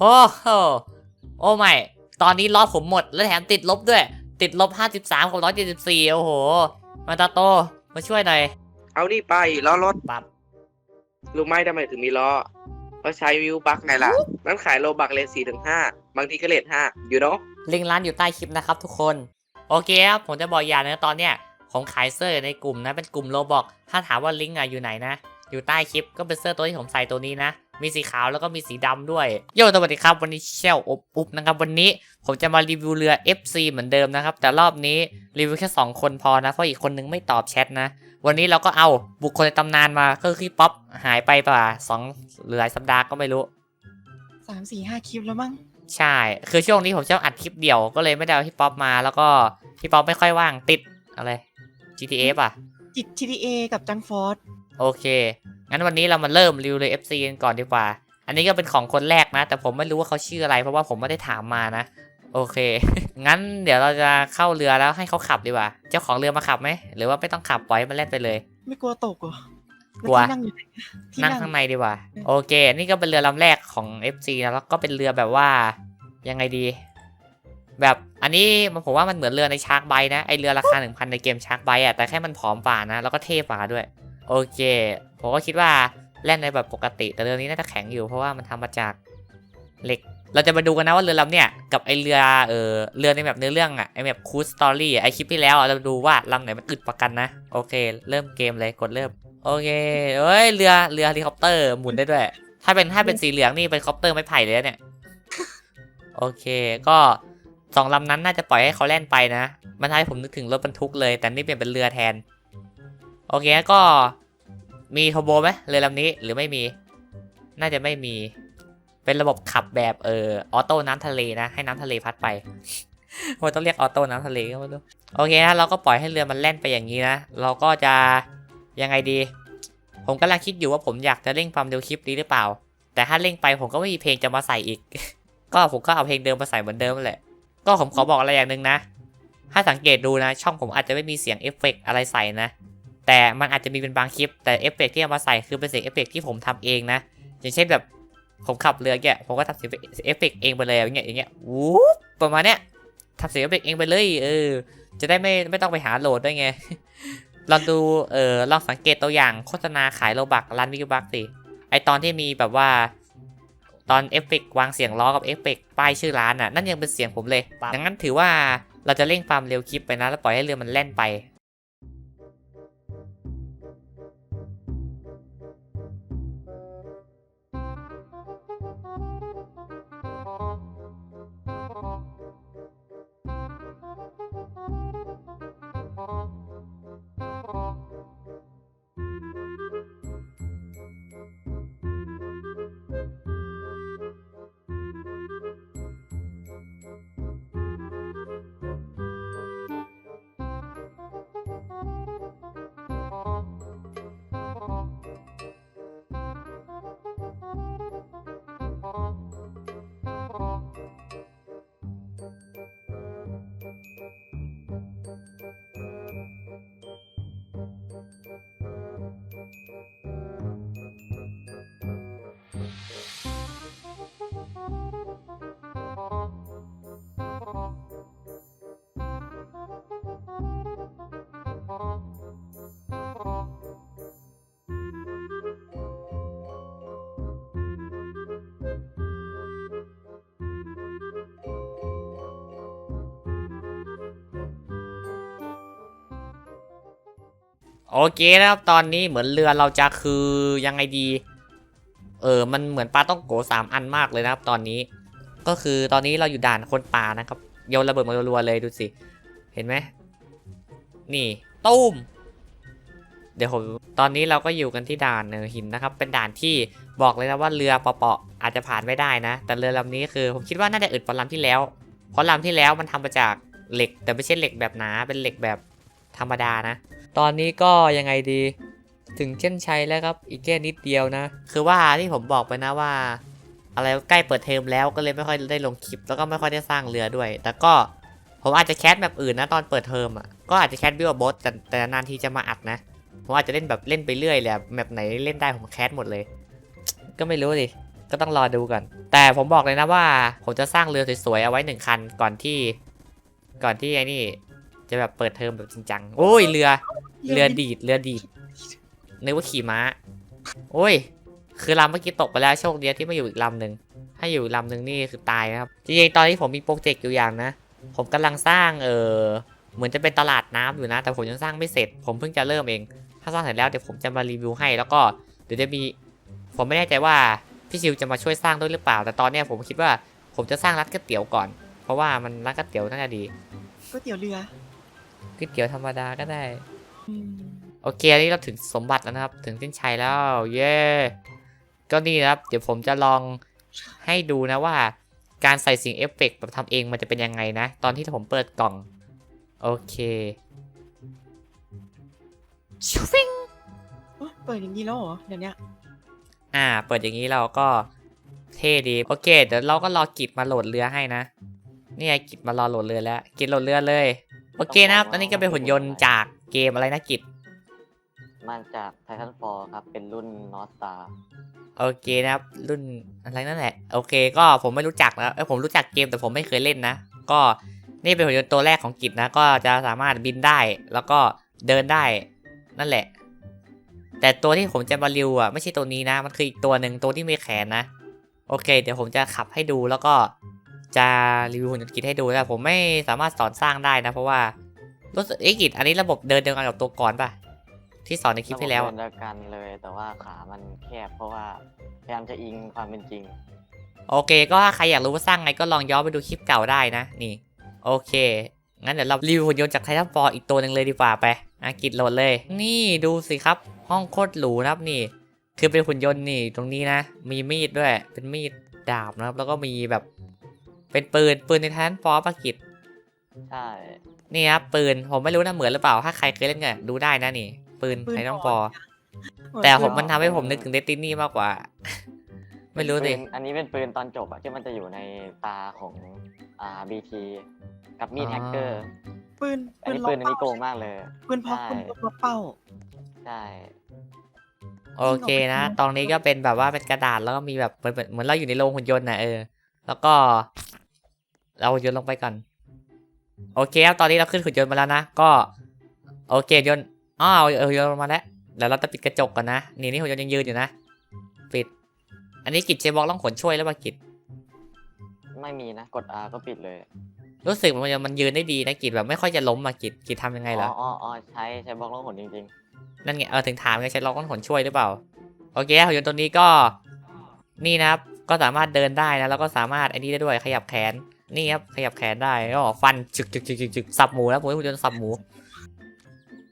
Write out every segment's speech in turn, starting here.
โอ้โหโอ้ไม่ ตอนนี้ล้อผมหมด แล้วแถมติดลบด้วย ติดลบ 53กับ174 โอ้โห มาตาโต มาช่วยหน่อย เอานี่ไปล้อรถปั๊บรู้ไหมทำไมถึงมีล้อ เพราะใช้วิวบักไงล่ะ นั้นขายโลบักเลทสี่ถึงห้าบางทีก็เลทห้าอยู่เนาะลิงก์ร้านอยู่ใต้คลิปนะครับทุกคน โอเคครับ ผมจะบอกอย่างนะตอนเนี้ยผมขายเสื้อในกลุ่มนะ เป็นกลุ่มโลบอก ถ้าถามว่าลิงก์อะอยู่ไหนนะ อยู่ใต้คลิปก็เป็นเสื้อตัวที่ผมใส่ตัวนี้นะ มีสีขาวแล้วก็มีสีดำด้วย โยสวัสดีครับ วันนี้เชลอบอุบนะครับ วันนี้ผมจะมารีวิวเรือ FC เหมือนเดิมนะครับ แต่รอบนี้รีวิวแค่2คนพอนะ เพราะอีกคนนึงไม่ตอบแชทนะ วันนี้เราก็เอาบุคคลในตำนานมาก็คือพี่ป๊อปหายไปป่ะสองหรือหลายสัปดาห์ก็ไม่รู้สามสี่ห้าคลิปแล้วมั้งใช่ คือช่วงนี้ผมชอบอัดคลิปเดี่ยวก็เลยไม่ได้เอาพี่ป๊อปมา แล้วก็พี่ป๊อปไม่ค่อยว่างติดอะไร GTA ป่ะจิต GTA กับจังฟอร์ด โอเค งั้นวันนี้เรามาเริ่มรีวิวเลย FC กันก่อนดีกว่า อันนี้ก็เป็นของคนแรกนะ แต่ผมไม่รู้ว่าเขาชื่ออะไร เพราะว่าผมไม่ได้ถามมานะ โอเค งั้นเดี๋ยวเราจะเข้าเรือแล้วให้เขาขับดีกว่า เจ้าของเรือมาขับไหม หรือว่าไม่ต้องขับปล่อยให้มันเล่นไปเลย ไม่กลัวตกเหรอกลัวที่นั่งอยู่ไหนอะที่นั่งข้างในดีกว่า โอเค นี่ก็เป็นเรือลำแรกของ FC นะ แล้วก็เป็นเรือแบบว่า ยังไงดี แบบอันนี้มันผมว่ามันเหมือนเรือในชาร์กไบนะ ไอเรือราคา 1,000 ในเกมชาร์กไบอะแต่แค่มันผอมกว่านะ แล้วก็เท่กว่าด้วย โอเค ผมก็คิดว่าแล่นในแบบปกติ แต่เรือนี้น่าจะแข็งอยู่เพราะว่ามันทำมาจากเหล็ก เราจะมาดูกันนะว่าเรือลำเนี้ยกับไอเรือเออเรือในแบบเนื้อเรื่องอะไอแบบคูสตอรี่ไอคลิปที่แล้วอะเราดูว่าลำไหนมันอึดประกันนะโอเค เริ่มเกมเลยกดเริ่มโอเคเอ้ยเรือเรือเฮลิคอปเตอร์หมุนได้ด้วย ถ้าเป็นถ้าเป็นสีเหลืองนี่เป็นคอปเตอร์ไม้ไผ่เลยนะเนี่ยโอเค ก็สองลำนั้นน่าจะปล่อยให้เขาแล่นไปนะ มันทำให้ผมนึกถึงรถบรรทุกเลย แต่นี่เปลี่ยนเป็นเรือแทน โอเคก็มีโทโบไหมเรือลำนี้หรือไม่มี น่าจะไม่มี เป็นระบบขับแบบเออออโต้น้ำทะเลนะ ให้น้ำทะเลพัดไปว่าต้องเรียกออโต้น้ำทะเลก็ไม่รู้โอเคนะเราก็ปล่อยให้เรือมันแล่นไปอย่างนี้นะ เราก็จะยังไงดี ผมกำลังคิดอยู่ว่าผมอยากจะเร่งความเร็วคลิปนี้หรือเปล่า แต่ถ้าเร่งไปผมก็ไม่มีเพลงจะมาใส่อีก ก็ผมก็เอาเพลงเดิมมาใส่เหมือนเดิมแหละ ก็ผมขอบอกอะไรอย่างหนึ่งนะ ถ้าสังเกตดูนะ ช่องผมอาจจะไม่มีเสียงเอฟเฟกต์อะไรใส่นะ แต่มันอาจจะมีเป็นบางคลิปแต่เอฟเฟกต์ที่เอามาใส่คือเป็นเสียงเอฟเฟกต์ที่ผมทำเองนะ อย่างเช่นแบบผมขับเรือแกผมก็ทำเสียงเอฟเฟกต์เองไปเลยอย่างเงี้ยอย่างเงี้ยวูบประมาณเนี้ยทำเสียงเอฟเฟกต์เองไปเลยเออจะได้ไม่ไม่ต้องไปหาโหลดด้วยไงลองดูเออลองสังเกตตัวอย่างโฆษณาขายโลบักร้านวิวบักสิไอตอนที่มีแบบว่าตอนเอฟเฟกต์วางเสียงล้อกับเอฟเฟกต์ป้ายชื่อร้านอะนั่นยังเป็นเสียงผมเลยดังนั้นถือว่าเราจะเร่งความเร็วคลิปไปนะแล้วปล่อยให้เรือมันแล่นไป โอเคนะครับตอนนี้เหมือนเรือเราจะคือยังไงดี เออมันเหมือนปลาต้องโกสามอันมากเลยนะครับ ตอนนี้ ก็คือตอนนี้เราอยู่ด่านคนป่านะครับโยนระเบิดมารัวๆเลยดูสิ เห็นไหมนี่ตุ้มเดี๋ยวผมตอนนี้เราก็อยู่กันที่ด่านเนินหินนะครับ เป็นด่านที่บอกเลยนะว่าเรือเปาะๆอาจจะผ่านไม่ได้นะ แต่เรือลำนี้คือผมคิดว่าน่าจะอึดกว่าลำที่แล้ว เพราะลำที่แล้วมันทำมาจากเหล็ก แต่ไม่ใช่เหล็กแบบหนาเป็นเหล็กแบบ ธรรมดานะ ตอนนี้ก็ยังไงดี ถึงเช่นชัยแล้วครับ อีกแค่นิดเดียวนะ คือว่าที่ผมบอกไปนะว่า อะไรใกล้เปิดเทอมแล้วก็เลยไม่ค่อยได้ลงคลิป แล้วก็ไม่ค่อยได้สร้างเรือด้วย แต่ก็ผมอาจจะแคสแบบอื่นนะตอนเปิดเทอมอะ ก็อาจจะแคสบิวบอสแต่แต่นานทีจะมาอัดนะ ผมอาจจะเล่นแบบเล่นไปเรื่อยแหละแบบไหนเล่นได้ผมแคสหมดเลย ก็ไม่รู้ดิก็ต้องรอดูก่อน แต่ผมบอกเลยนะว่า ผมจะสร้างเรือสวยๆเอาไว้หนึ่งคันก่อนที่ ก่อนที่ไอ้นี่ จะแบบเปิดเทอมแบบจริงจังโอ้ยเรือ เรือดีดเรือดีดนึกว่าขี่ม้า โอ้ย คือลำเมื่อกี้ตกไปแล้วโชคดีที่ไม่อยู่อีกลำหนึ่งถ้าอยู่อีกลำหนึ่งนี่คือตายนะครับจริงๆตอนนี้ผมมีโปรเจกต์อยู่อย่างนะ ผมกำลังสร้างเออเหมือนจะเป็นตลาดน้ำอยู่นะ แต่ผมยังสร้างไม่เสร็จ ผมเพิ่งจะเริ่มเอง ถ้าสร้างเสร็จแล้วเดี๋ยวผมจะมารีวิวให้ แล้วก็เดี๋ยวจะมี ผมไม่แน่ใจว่าพี่ชิวจะมาช่วยสร้างด้วยหรือเปล่า แต่ตอนเนี้ยผมคิดว่าผมจะสร้างร้านก๋วยเตี๋ยวก่อน เพราะว่ามันร้านก๋วยเตี๋ยวน่าจะดีก๋วยเตี๋ยวเรือ ก๋วยเตี๋ยวธรรมดาก็ได้อืมโอเคอันนี้เราถึงสมบัติแล้วนะครับ ถึงเส้นชัยแล้ว เย้ก็นี่นะครับ เดี๋ยวผมจะลองให้ดูนะว่า การใส่สิ่งเอฟเฟกต์แบบทำเองมันจะเป็นยังไงนะ ตอนที่ผมเปิดกล่อง โอเคชูฟิงโอ๊ยเปิดอย่างนี้แล้วเหรอเดี๋ยวเนี้ยอ่า เปิดอย่างนี้เราก็เท่ดี โอเค เดี๋ยวเราก็รอกิจมาโหลดเรือให้นะ นี่ไงกิจมารอโหลดเรือแล้ว กิจโหลดเรือเลย โอเคนะครับอันนี้ก็เป็นหุ่นยนต์จากเกมอะไรนะกิจมาจากไททันฟอร์ครับ เป็นรุ่นนอสตาโอเคนะครับ รุ่นอะไรนั่นแหละ โอเค ก็ผมไม่รู้จักนะเอ้ยผมรู้จักเกมแต่ผมไม่เคยเล่นนะ ก็นี่เป็นหุ่นยนต์ตัวแรกของกิจนะ ก็จะสามารถบินได้ แล้วก็เดินได้ นั่นแหละ แต่ตัวที่ผมจะมารีวิวอะไม่ใช่ตัวนี้นะ มันคืออีกตัวหนึ่งตัวที่มีแขนนะ โอเค เดี๋ยวผมจะขับให้ดูแล้วก็ จะรีวิวหุ่นยนต์กิจให้ดูแต่ผมไม่สามารถสอนสร้างได้นะ เพราะว่ารู้สึกเอ้ยกิจอันนี้ระบบเดินเดียวกันกับตัวก่อนปะที่สอนในคลิปที่แล้วระอะบบเดียวกันเลยแต่ว่าขามันแคบเพราะว่าพยายามจะอิงความเป็นจริง โอเค ก็ถ้าใครอยากรู้ว่าสร้างไงก็ลองย้อนไปดูคลิปเก่าได้นะนี่ โอเคงั้นเดี๋ยวเรารีวิวหุ่นยนต์จากไททันฟอร์อีกตัวหนึ่งเลยดีกว่าไปอากิจโหลดเลย นี่ดูสิครับห้องโคตรหรูนะครับนี่ คือเป็นหุ่นยนต์นี่ตรงนี้นะ มีมีดด้วยเป็นมีดดาบนะครับ แล้วก็มีแบบ เป็นปืนปืนในไททันฟอร์ปะกิจใช่นี่ครับปืนผมไม่รู้นะเหมือนหรือเปล่า ถ้าใครเคยเล่นกันดูได้นะนี่ ปืนปืนไททันบฟออลร์แต่ผมมันทำให้ผมนึกถึงเดตินี่มากกว่า ไม่รู้สิปืนอันนี้เป็นปืนตอนจบอะที่มันจะอยู่ในตาของอ่าบีทีกับมีดอ่าแฮกเกอร์ปืนอันนี้ปืนอันนี้โกงมากเลย ปืนพกใช่ ปืนพกล็อกเป้า ใช่โอเคนะตรงนี้ก็เป็นแบบว่าเป็นกระดาษแล้วก็มีแบบเหมือนเหมือนเหมือนเราอยู่ในโรงหุ่นยนต์นะเออ แล้วก็ เราหุ่นยนต์ลงไปก่อนโอเคครับตอนนี้เราขึ้นหุ่นยนต์มาแล้วนะ ก็ โอเคยนต์อ้าวเออหุ่นยนต์ลงมาแล้วเดี๋ยวเราจะปิดกระจกก่อนนะ นี่นี่หุ่นยนต์ยังยืนอยู่นะ ปิด อันนี้กิจเชบอกต้องขนช่วยแล้วป่ะกิจไม่มีนะ กด R ก็ปิดเลย รู้สึกมันมันยืนได้ดีนะกิจแบบไม่ค่อยจะล้มมากิจกิจทำยังไงเหรอ อ๋ออ๋อใช้ใช้บล็อกล่องหนจริงนั่นไงเออถึงถามไงใช้ล็อกต้นขนช่วยหรือเปล่า โอเคหุ่นยนต์ตัวนี้ก็ นี่นะครับ ก็สามารถเดินได้นะแล้วก็สามารถไอ้นี่ได้ด้วยขยับแขนนี่ครับขยับแขนได้ก็ฟันจึกจึกจึกจึกจึกสับหมูนะผมหุ่นยนต์สับหมู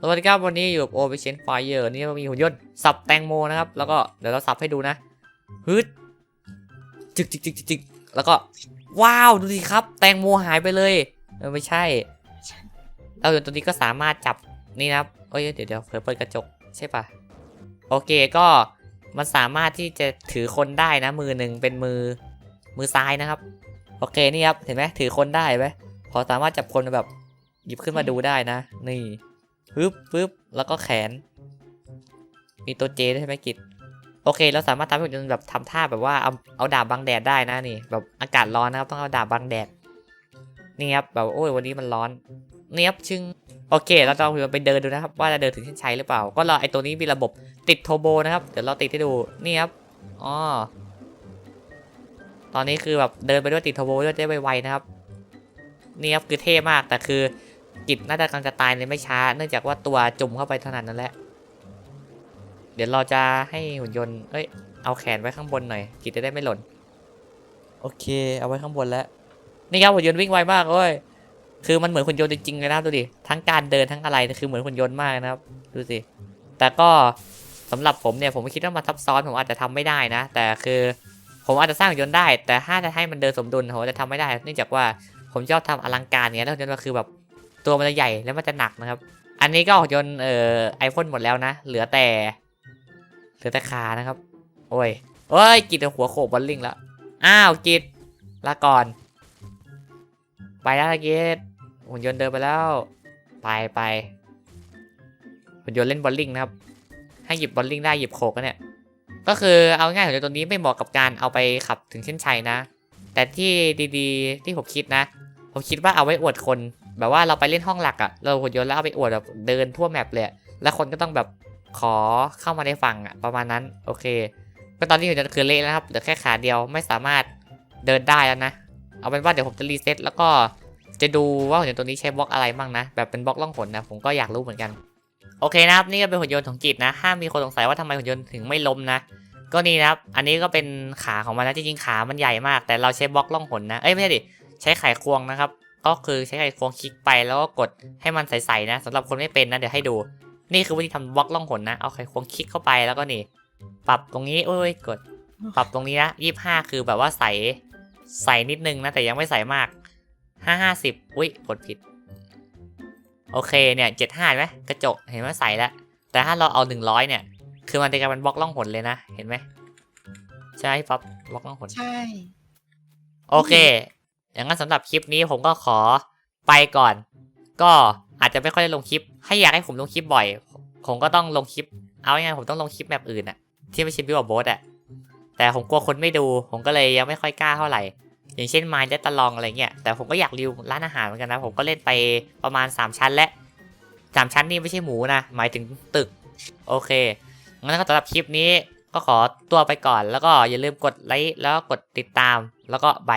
สวัสดีครับวันนี้อยู่กับโอเ i ชนไฟเออร์นี่มีหุ่นยนต์สับแตงโมนะครับ แล้วก็เดี๋ยวเราสับให้ดูนะฮึดจึกจึกจึกจึกแล้วก็ว้าวดูสิครับ แตงโมหายไปเลยเออไม่ใช่เราอยู่ตัวนี้ก็สามารถจับนี่นะครับเอ้ยเดี๋ยวเดี๋ยวเผื่อเปิดกระจกใช่ปะโอเคก็ มันสามารถที่จะถือคนได้นะ มือหนึ่งเป็นมือมือซ้ายนะครับ โอเคนี่ครับเห็นไหมถือคนได้ไหมพอสามารถจับคนแบบหยิบขึ้นมาดูได้นะ นี่ปึ๊บปึ๊บแล้วก็แขน มีตัวเจด้วยใช่ไหมกิจโอเค เราสามารถทำให้มันแบบทำท่าแบบว่าเอาเอาดาบบังแดดได้นะนี่แบบอากาศร้อนนะครับต้องเอาดาบบังแดดนี่ครับแบบโอ้ยวันนี้มันร้อนเนี้ยบชึง โอเค เราจะลองไปเดินดูนะครับ ว่าจะเดินถึงเส้นชัยหรือเปล่า ก็รอไอตัวนี้มีระบบติดโทโบนะครับ เดี๋ยวเราติดให้ดู นี่ครับ อ๋อ ตอนนี้คือแบบเดินไปด้วยติดโทโบด้วยได้ไวๆนะครับ นี่ครับคือเท่มาก แต่คือกิจน่าจะกำลังจะตายในไม่ช้า เนื่องจากว่าตัวจุ่มเข้าไปเท่านั้นนั่นแหละ เดี๋ยวเราจะให้หุ่นยนต์ เอ้ย เอาแขนไว้ข้างบนหน่อย กิจจะได้ไม่หล่น โอเค เอาไว้ข้างบนแล้ว นี่ครับหุ่นยนต์วิ่งไวมากเว้ย คือมันเหมือนหุ่นยนต์จริงๆเลยนะดูดิ ทั้งการเดินทั้งอะไรคือเหมือนหุ่นยนต์มากนะครับ ดูสิ แต่ก็สำหรับผมเนี่ยผมไม่คิดว่ามันซับซ้อนผมอาจจะทำไม่ได้นะ แต่คือผมอาจจะสร้างหุ่นยนต์ได้ แต่ถ้าจะให้มันเดินสมดุลผมจะทำไม่ได้ เนื่องจากว่าผมชอบทำอลังการเนี้ยแล้วหุ่นยนต์มันคือแบบตัวมันจะใหญ่แล้วมันจะหนักนะครับ อันนี้ก็หุ่นยนต์เอ่อไอพ่นหมดแล้วนะ เหลือแต่เหลือแต่ขานะครับ โอ้ยโอ้ยกิดหัวโขกบอลลิงแล้วอ้าวกิดลาก่อน ไปแล้วนะกิด หุ่นยนต์เดินไปแล้วไปไปหุ่นยนต์เล่นบอลลิงนะครับให้หยิบบอลลิงได้หยิบโขกกันเนี่ยก็คือเอาง่ายหุ่นยนต์ตัวนี้ไม่เหมาะกับการเอาไปขับถึงเส้นชัยนะ แต่ที่ดีๆ ที่ผมคิดนะ ผมคิดว่าเอาไว้อวดคน แบบว่าเราไปเล่นห้องหลักอะเราหุ่นยนต์แล้วเอาไปอวดแบบเดินทั่วแมปเลยแล้วคนก็ต้องแบบขอเข้ามาในฝั่งอะประมาณนั้นโอเค ก็ตอนนี้หุ่นยนต์คือเละแล้วครับเหลือแค่ขาเดียวไม่สามารถเดินได้แล้วนะ เอาเป็นว่าเดี๋ยวผมจะรีเซ็ตแล้วก็ จะดูว่าหุ่นยนต์ตัวนี้ใช้บล็อกอะไรบ้างนะ แบบเป็นบล็อกล่องหนนะ ผมก็อยากรู้เหมือนกัน โอเคนะครับนี่ก็เป็นหุ่นยนต์ของกิจนะห้ามมีคนสงสัยว่าทำไมหุ่นยนต์ถึงไม่ล้มนะ ก็นี่นะครับ อันนี้ก็เป็นขาของมันนะจริงๆขามันใหญ่มาก แต่เราใช้บล็อกล่องหนนะ เอ้ยไม่ใช่ดิ ใช้ไขควงนะครับ ก็คือใช้ไขควงคลิกไปแล้วก็กดให้มันใสๆนะสำหรับคนไม่เป็นนะเดี๋ยวให้ดู นี่คือวิธีทำบล็อกล่องหนนะ เอาไขควงคลิกเข้าไปแล้วก็นี่ ปรับตรงนี้โอ้ยกด ปรับตรงนี้นะยี่ห้าคือแบบว่าใสใสนิดนึงนะแต่ยังไม่ใสมาก ห้าห้าสิบอุ้ยกดผิด โอเคเนี่ยเจ็ดห้าไหมกระจกเห็นไหมใสแล้ว แต่ถ้าเราเอาหนึ่งร้อยเนี่ย คือมันจะกลายเป็นบล็อกล่องหนเลยนะ เห็นไหมใช่ป๊อปบล็อกล่องหนใช่ โอเค อย่างนั้นสำหรับคลิปนี้ผมก็ขอไปก่อน ก็อาจจะไม่ค่อยได้ลงคลิป ให้อยากให้ผมลงคลิปบ่อย ผมก็ต้องลงคลิป เอาง่ายๆผมต้องลงคลิปแบบอื่นอะที่ไม่ใช่บิวบอสอะแต่ผมกลัวคนไม่ดู ผมก็เลยยังไม่ค่อยกล้าเท่าไหร่ อย่างเช่นมายได้ตะลองอะไรเงี้ยแต่ผมก็อยากรีวิวร้านอาหารเหมือนกันนะผมก็เล่นไปประมาณ 3 ชั้นและสามชั้นนี่ไม่ใช่หมูนะ หมายถึงตึก โอเค งั้นก็สำหรับคลิปนี้ก็ขอตัวไปก่อน แล้วก็อย่าลืมกดไลค์แล้วก็กดติดตามแล้วก็ใบ